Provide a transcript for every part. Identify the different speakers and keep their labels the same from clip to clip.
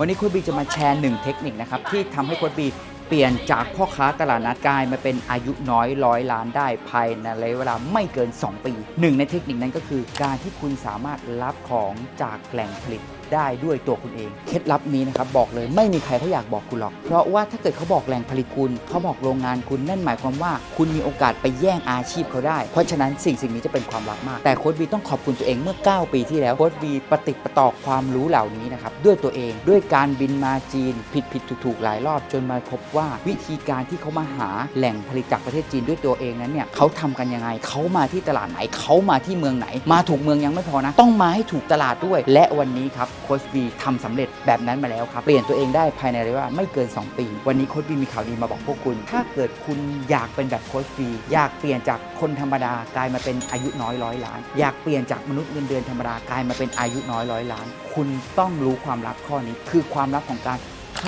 Speaker 1: วันนี้โค้ชบีจะมาแชร์หนึ่งเทคนิคนะครับที่ทำให้โค้ชบี เปลี่ยนจากพ่อค้าตลาดนัดกลายมาเป็นอายุน้อยร้อยล้านได้ภายในระยะเวลาไม่เกิน 2 ปี หนึ่งในเทคนิคนั้นก็คือ การที่คุณสามารถรับของจากแหล่งผลิตได้ด้วยตัวคุณเอง เคล็ดลับนี้นะครับบอกเลยไม่มีใครเขาอยากบอกคุณหรอก เพราะว่าถ้าเกิดเขาบอกแหล่งผลิตคุณเขาบอกโรงงานคุณนั่นหมายความว่า คุณมีโอกาสไปแย่งอาชีพเขาได้ เพราะฉะนั้นสิ่งสิ่งนี้จะเป็นความลับมาก แต่โค้ชบีต้องขอบคุณตัวเองเมื่อ 9 ปีที่แล้วโค้ชบีปฏิประต่อความรู้เหล่านี้นะครับด้วยตัวเองด้วยการบินมาจีนผิดผิดถูกถูกๆหลายรอบจนมาพบว่าวิธีการที่เขามาหาแหล่งผลิตจากประเทศจีนด้วยตัวเองนั้นเนี่ยเขาทำกันยังไงเขามาที่ตลาดไหนเขามาที่เมืองไหน มาถูกเมืองยังไม่พอนะ ต้องมาให้ถูกตลาดด้วย และวันนี้ครับโค้ชบีทำสำเร็จแบบนั้นมาแล้วครับ เปลี่ยนตัวเองได้ภายในระยะเวลาไม่เกิน 2 ปี วันนี้โค้ชบีมีข่าวดีมาบอกพวกคุณ ถ้าเกิดคุณอยากเป็นแบบโค้ชบีอยากเปลี่ยนจากคนธรรมดากลายมาเป็นอายุน้อยร้อยล้าน อยากเปลี่ยนจากมนุษย์เงินเดือนธรรมดากลายมาเป็นอายุน้อยร้อยล้าน คุณต้องรู้ความลับข้อนี้ คือความลับของการ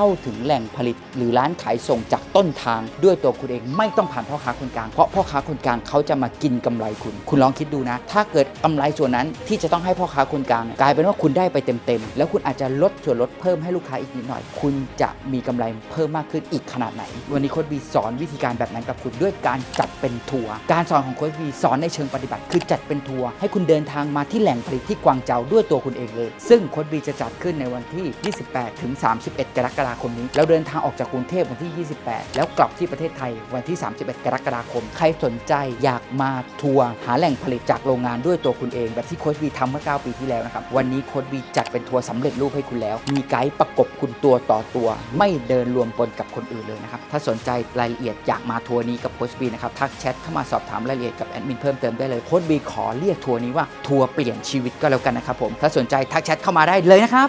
Speaker 1: เข้าถึงแหล่งผลิต หรือร้านขายส่งจากต้นทาง ด้วยตัวคุณเองไม่ต้องผ่านพ่อค้าคนกลางเพราะพ่อค้าคนกลางเขาจะมากินกำไรคุณ คุณลองคิดดูนะ ถ้าเกิดกำไรส่วนนั้นที่จะต้องให้พ่อค้าคนกลาง กลายเป็นว่าคุณได้ไปเต็มๆแล้วคุณอาจจะลดส่วนลดเพิ่มให้ลูกค้าอีกนิดหน่อย คุณจะมีกำไรเพิ่มมากขึ้นอีกขนาดไหน วันนี้โค้ชบีสอนวิธีการแบบนั้นกับคุณด้วยการจัดเป็นทัวร์การสอนของโค้ชบีสอนในเชิงปฏิบัติ คือจัดเป็นทัวร์ให้คุณเดินทางมาที่แหล่งผลิตที่กวางเจาด้วยตัวคุณเองเลย ซึ่งโค้ชบีจะจัดขึ้นในวันที่ 28ถึง31 กรกฎาคมนี้ แล้วเดินทางออกจากกรุงเทพวันที่ 28 แล้วกลับที่ประเทศไทยวันที่ 31 กรกฎาคม ใครสนใจอยากมาทัวร์หาแหล่งผลิตจากโรงงานด้วยตัวคุณเอง แบบที่โค้ชบีทำเมื่อ 9 ปีที่แล้วนะครับ วันนี้โค้ชบีจัดเป็นทัวร์สำเร็จรูปให้คุณแล้ว มีไกด์ประกบคุณตัวต่อตัว ไม่เดินรวมปนกับคนอื่นเลยนะครับ ถ้าสนใจรายละเอียดอยากมาทัวร์นี้กับโค้ชบีนะครับ ทักแชทเข้ามาสอบถามรายละเอียดกับแอดมินเพิ่มเติมได้เลยโค้ชบีขอเรียกทัวร์นี้ว่าทัวร์เปลี่ยนชีวิตก็แล้วกันนะครับผมถ้าสนใจทักแชทเข้ามาได้เลยนะครับ